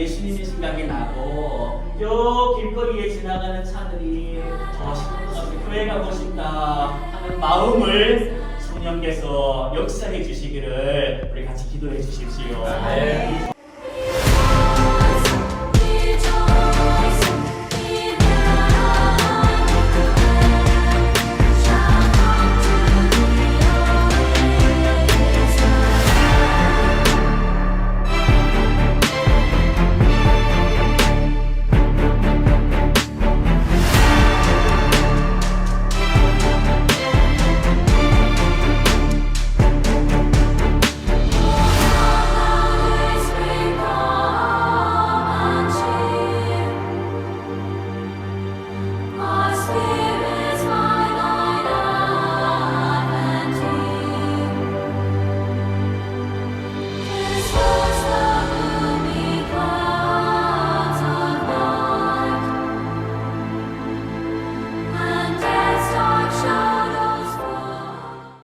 예수님이 생각이 나고 요 길거리에 지나가는 차들이 저 신부가 교회 가고 싶다 하는 마음을 역사해 주시기를 우리 같이 기도해 주십시오. 네.